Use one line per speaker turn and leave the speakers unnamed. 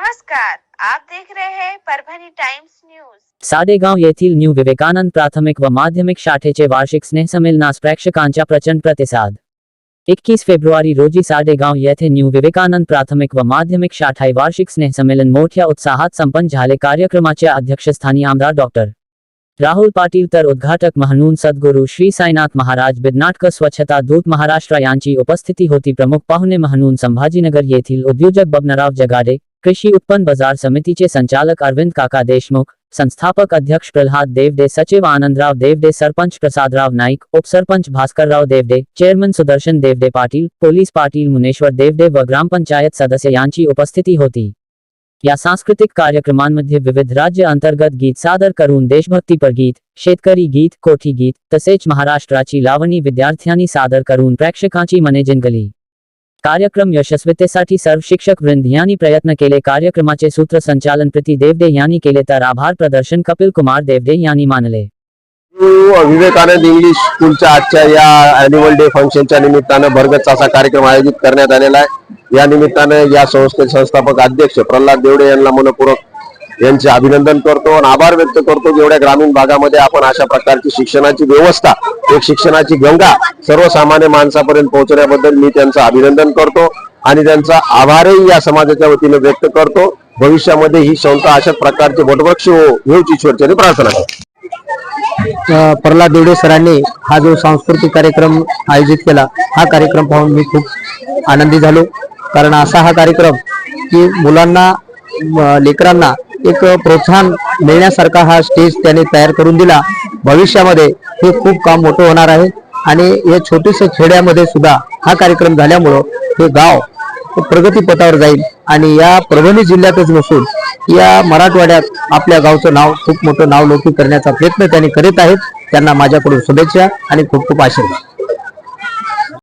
नमस्कार, आप देख रहे हैं परभणी टाइम्स न्यूज़।
साडेगाव येथील न्यू विवेकानंद प्राथमिक व माध्यमिक शाखेचे वार्षिक स्नेह स्नेहसंमेलनास प्रेक्षकांचा प्रचंड प्रतिसाद। एकवीस फेब्रुवारी रोजी साडेगाव येथे न्यू विवेकानंद प्राथमिक व माध्यमिक शाखाई वार्षिक स्नेहसंमेलन मोठ्या उत्साहात संपन्न झाले कार्यक्रमाच्या अध्यक्षस्थानी आमदार डॉक्टर राहुल पाटील तर उद्घाटक म्हणून सद्गुरू श्री साईनाथ महाराज बिदनाटक स्वच्छता दूत महाराष्ट्र यांची उपस्थिती होती प्रमुख पाहुणे म्हणून संभाजीनगर येथील उद्योजक बबनराव जगाडे कृषी उत्पन्न बाजार समितीचे संचालक अरविंद काका देशमुख संस्थापक अध्यक्ष प्रल्हाद देवडे सचिव आनंदराव देवडे सरपंच प्रसादराव नाईक उपसरपंच भास्करराव देवडे चेअरमन सुदर्शन देवडे पाटील पोलीस पाटील मुनेश्वर देवडे व ग्रामपंचायत सदस्य यांची उपस्थिती होती. या सांस्कृतिक कार्यक्रमांमध्ये विविध राज्य अंतर्गत गीत सादर करून देशभक्तीपर गीत शेतकरी गीत कोठी गीत तसेच महाराष्ट्राची लावणी विद्यार्थ्यांनी सादर करून प्रेक्षकांची मने जिंकली. कार्यक्रम यशस्वीतेसाठी सर्व शिक्षक वृंद यांनी प्रयत्न केले. कार्यक्रमाचे सूत्रसंचालन प्रति देवडे यांनी केले तर आभार प्रदर्शन कपिल कुमार देवडे यांनी मानले.
विवेकानंद इंग्लिश स्कूलच्या आजच्या या अॅन्युअल डे फंक्शनच्या निमित्तानं भरगच असा कार्यक्रम आयोजित करण्यात आलेला आहे. या निमित्तानं या संस्थेचे संस्थापक अध्यक्ष प्रल्हाद देवडे यांना मनपूर्वक यांचे अभिनंदन करतो आणि आभार व्यक्त करतो की एवढ्या ग्रामीण भागामध्ये आपण अशा प्रकारची शिक्षणाची व्यवस्था एक शिक्षणाची गंगा सर्वसामान्य माणसापर्यंत पोहोचण्याबद्दल मी त्यांचं अभिनंदन करतो आणि त्यांचा आभारही या समाजाच्या वतीने व्यक्त करतो. भविष्यामध्ये ही संस्था अशा प्रकारचे वटवृक्ष होऊची हेच ईश्वरच्याने प्रार्थना करतो.
प्रल्हाद देवडे सरांनी हा जो सांस्कृतिक कार्यक्रम आयोजित केला हा कार्यक्रम पाहून मी खूप आनंदी झालो. कारण असा हा कार्यक्रम की मुलांना लेकरांना एक प्रोत्साहन मिळण्यासारखा हा स्टेज त्याने तयार करून दिला. भविष्यामध्ये हे खूप काम मोठं होणार आहे. आणि या छोट्याशा खेड्यामध्ये सुद्धा हा कार्यक्रम झाल्यामुळं हे गाव प्रगतीपथावर जाईल. आणि या परभणी जिल्ह्यातच नसून या मराठवाड्यात आपल्या गावचं नाव खूप मोठं नाव लौकिक करण्याचा प्रयत्न त्यांनी करीत आहेत. त्यांना माझ्याकडून शुभेच्छा आणि खूप खूप आशीर्वाद.